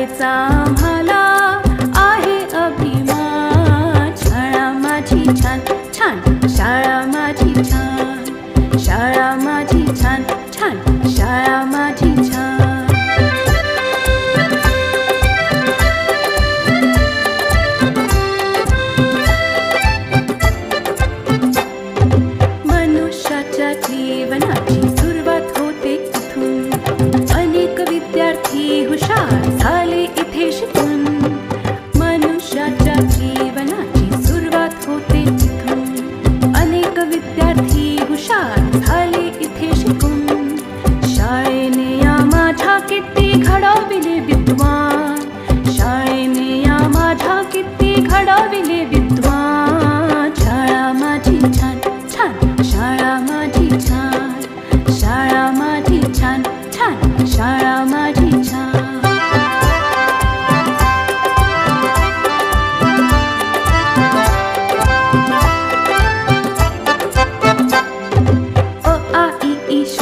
शाळेचा आहे शाळा माझी छान छान. शाळा माझी छान. शाळा माझी छान छान. शाळा माझी छान. विद्यार्थी हुशार झाले इथे शिकून शाळेने या माझ्या किती घडविले विद्वान शाळेने या माझ्या किती घडविले विद्वान शाळा माझी छान छान शाळा माझी छान शाळा माझी छान छान शाळा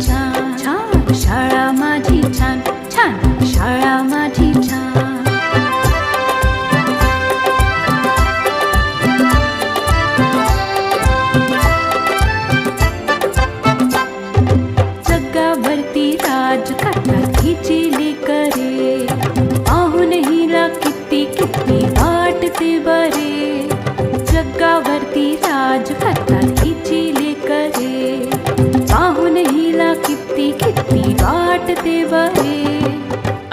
छान छान शाळा माझी छान छान शाळा माझी छान. जगावरती राज करतात हिची लेकरे पाहून हिला किती किती वाटते बरे. जगावरती राज करतात हिची लेकरे पाहून किती किती वाटते बरे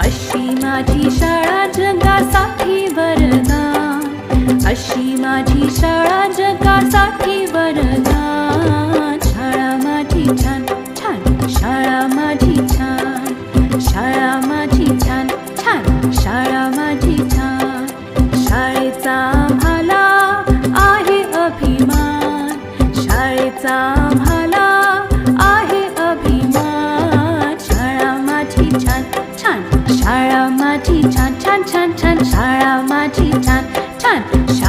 अशी माझी शाळा जगासाठी वरदान अशी माझी शाळा जगासाठी वरदान शाळा माझी छान छान छान छान शाळा माझी छान छान शाळा माझी छान